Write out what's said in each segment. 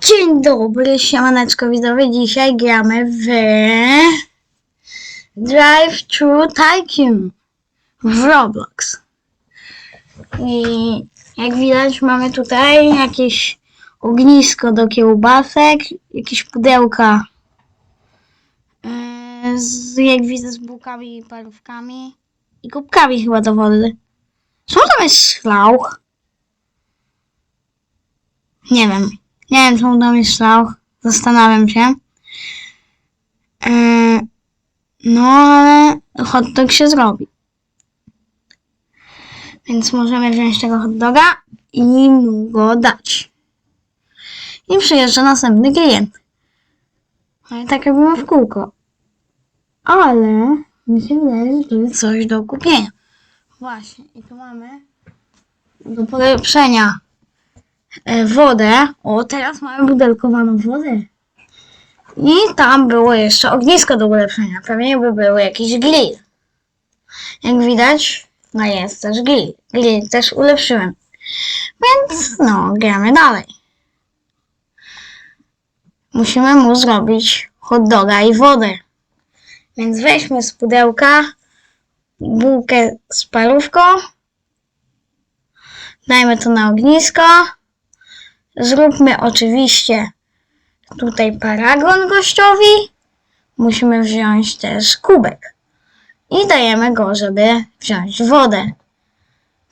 Dzień dobry, siemaneczko widzowie. Dzisiaj gramy w Drive Thru Tycoon w Roblox. I jak widać mamy tutaj jakieś ognisko do kiełbasek, jakieś pudełka e, z, jak widzę z bułkami i parówkami i kubkami chyba do wody. Co tam jest szlauch? Nie wiem. Nie wiem, czemu tam jest szlauch. Zastanawiam się. Eee, no, ale hot dog się zrobi. Więc możemy wziąć tego hot doga i mu go dać. I przyjeżdża następny klient. No i tak robimy w kółko. Ale mi się wydaje, że tu jest coś do kupienia. Właśnie, i tu mamy do polepszenia wodę. O, teraz mamy butelkowaną wodę. I tam było jeszcze ognisko do ulepszenia. Pewnie by był jakiś grill. Jak widać, no jest też grill. Grill też ulepszyłem. Więc no, gramy dalej. Musimy mu zrobić hot doga i wodę. Więc weźmy z pudełka bułkę z parówką. Dajmy to na ognisko. Zróbmy oczywiście tutaj paragon gościowi. Musimy wziąć też kubek. I dajemy go, żeby wziąć wodę.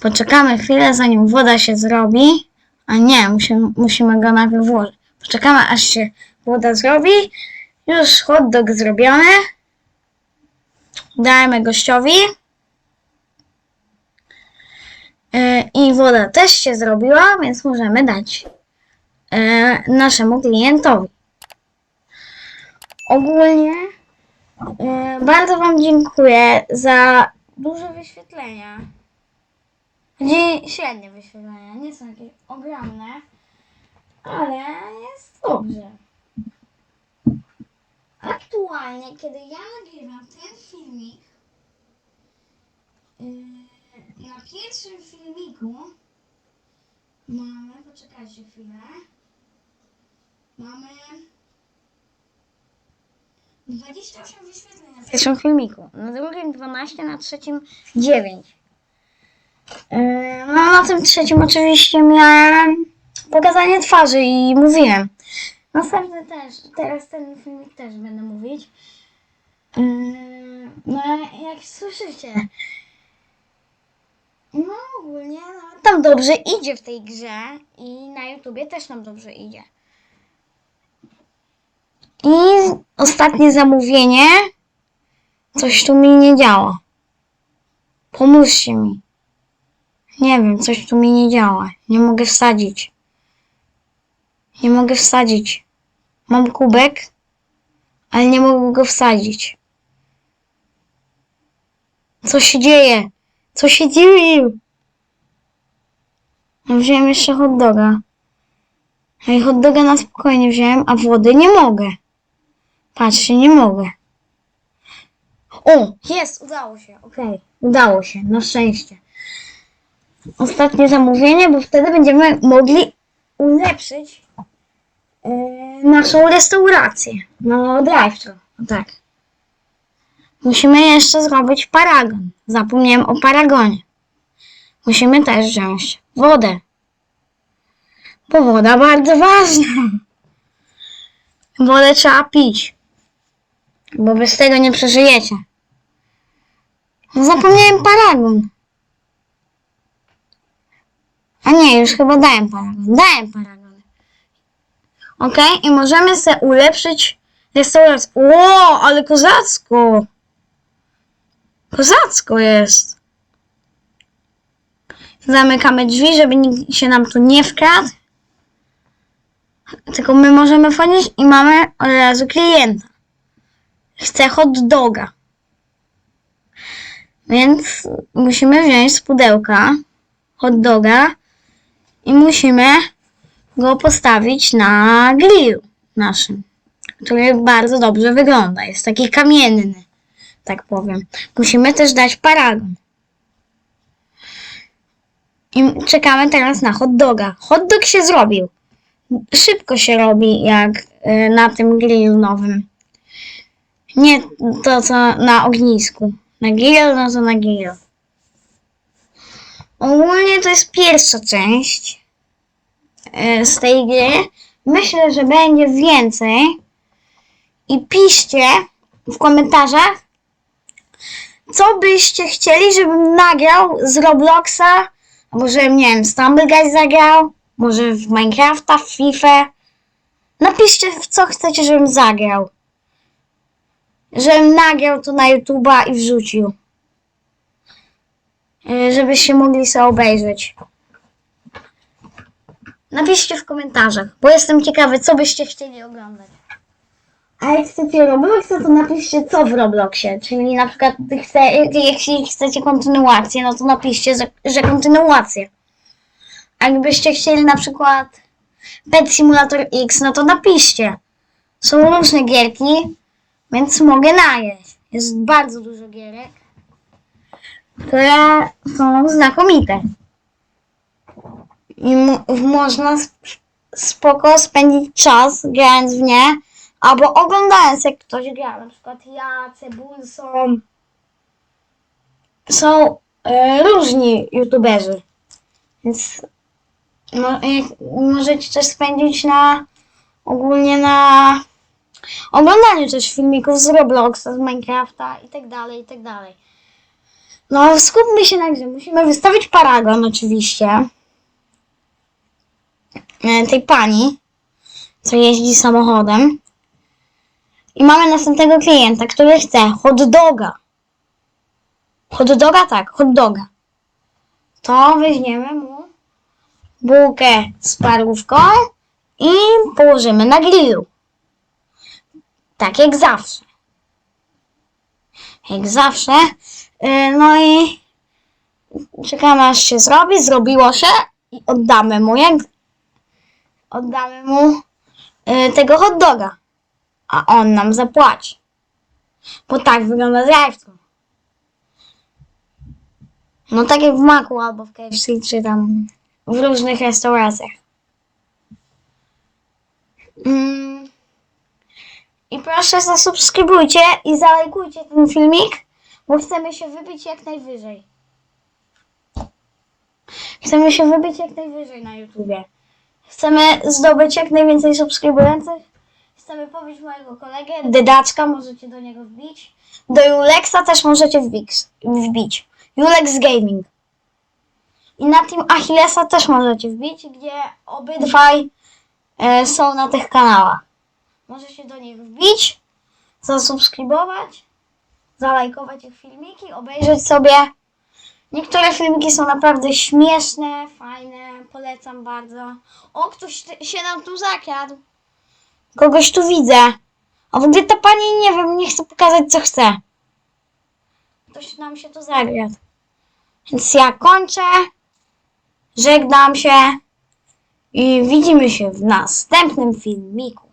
Poczekamy chwilę, zanim woda się zrobi. A nie, musimy, musimy go najpierw włożyć. Poczekamy, aż się woda zrobi. Już hot dog zrobiony. Dajemy gościowi. E, I woda też się zrobiła, więc możemy dać e, naszemu klientowi. Ogólnie e, bardzo Wam dziękuję za duże wyświetlenia. Znaczy średnie wyświetlenia, nie są jakieś ogromne, ale jest dobrze. Aktualnie, kiedy ja nagrywam ten filmik, yy, na pierwszym filmiku mamy, poczekajcie chwilę, mamy 28 wyświetleń na pierwszym filmiku, na drugim 12, na trzecim 9. Yy, no na tym trzecim oczywiście miałem pokazanie twarzy i mówiłem. Następny też, teraz ten filmik też będę mówić. Yy, no jak słyszycie, no ogólnie nawet tam dobrze idzie w tej grze i na YouTubie też nam dobrze idzie. I ostatnie zamówienie. Coś tu mi nie działa. Pomóżcie mi. Nie wiem, coś tu mi nie działa. Nie mogę wsadzić. Nie mogę wsadzić. Mam kubek, ale nie mogę go wsadzić. Co się dzieje? Co się dzieje? No, Wziąłem jeszcze hot doga. No i hot doga na spokojnie wziąłem, a wody nie mogę. Patrzcie, nie mogę. O, jest, udało się, okej. Udało się, na szczęście. Ostatnie zamówienie, bo wtedy będziemy mogli ulepszyć e, naszą restaurację. No, drive-thru, o tak. Musimy jeszcze zrobić paragon. Zapomniałem o paragonie. Musimy też wziąć wodę. Bo woda bardzo ważna. Wodę trzeba pić. Bo bez tego nie przeżyjecie. Zapomniałem paragon. A nie, już chyba dałem paragon. Dałem paragon. Ok, i możemy sobie ulepszyć restaurację. Ło, ale kozacko! Kozacko jest. Zamykamy drzwi, żeby nikt się nam tu nie wkradł. Tylko my możemy wchodzić i mamy od razu klienta. Chce hot doga. Więc musimy wziąć z pudełka hot doga i musimy go postawić na grillu naszym, który bardzo dobrze wygląda. Jest taki kamienny, tak powiem. Musimy też dać paragon. I czekamy teraz na hot doga. Hot dog się zrobił. szybko się robi, jak y, na tym grillu nowym. Nie to, co na ognisku. Na grill, no to na grill. Ogólnie to jest pierwsza część y, z tej gry. Myślę, że będzie więcej. I piszcie w komentarzach, co byście chcieli, żebym nagrał z Robloxa, albo żebym, nie wiem, Stumble Guys zagrał, może w Minecrafta, w FIFA. Napiszcie, w co chcecie, żebym zagrał. Żebym nagrał to na YouTube'a i wrzucił. Yy, Żebyście mogli sobie obejrzeć. Napiszcie w komentarzach, bo jestem ciekawy, co byście chcieli oglądać. A jak chcecie Robloxa, to napiszcie co w Robloxie. Czyli na przykład jeśli chcecie kontynuację, no to napiszcie, że, że kontynuację. A jakbyście chcieli na przykład Pet Simulator X, no to napiszcie. Są różne gierki, więc mogę najeść. Jest bardzo dużo gierek, które są znakomite. I mo- można sp- spoko spędzić czas grając w nie, albo oglądając jak ktoś gra. Na przykład ja, Cebulson. Są e, różni youtuberzy. Więc jak możecie też spędzić na ogólnie na oglądaniu też filmików z Robloxa, z Minecrafta i tak dalej, i tak dalej. No, skupmy się na grze. Musimy wystawić paragon oczywiście. E, Tej pani, co jeździ samochodem. I mamy następnego klienta, który chce hot doga. Hot doga? Tak, hot doga. To weźmiemy mu bułkę z parówką i położymy na grillu. Tak jak zawsze. Jak zawsze. Yy, No i czekamy aż się zrobi. Zrobiło się i oddamy mu jak oddamy mu yy, tego hot doga. A on nam zapłaci. Bo tak wygląda drive-thru. No tak jak w Maku albo w KFC, czy tam w różnych restauracjach. Mm. I proszę zasubskrybujcie i zalajkujcie ten filmik, bo chcemy się wybić jak najwyżej. Chcemy się wybić jak najwyżej na YouTubie. Chcemy zdobyć jak najwięcej subskrybujących. Chcemy pobić mojego kolegę, Dedaczka, możecie do niego wbić. Do Julexa też możecie wbić. wbić. Julex Gaming. I na Team Achillesa też możecie wbić, gdzie obydwaj e, są na tych kanałach. Możecie do nich wbić, zasubskrybować, zalajkować ich filmiki, obejrzeć sobie. Niektóre filmiki są naprawdę śmieszne, fajne, polecam bardzo. O, ktoś się nam tu zakradł. Kogoś tu widzę. A w ogóle ta pani, nie wiem, nie chce pokazać co chce. Ktoś nam się tu zakradł. Więc ja kończę. Żegnam się i widzimy się w następnym filmiku.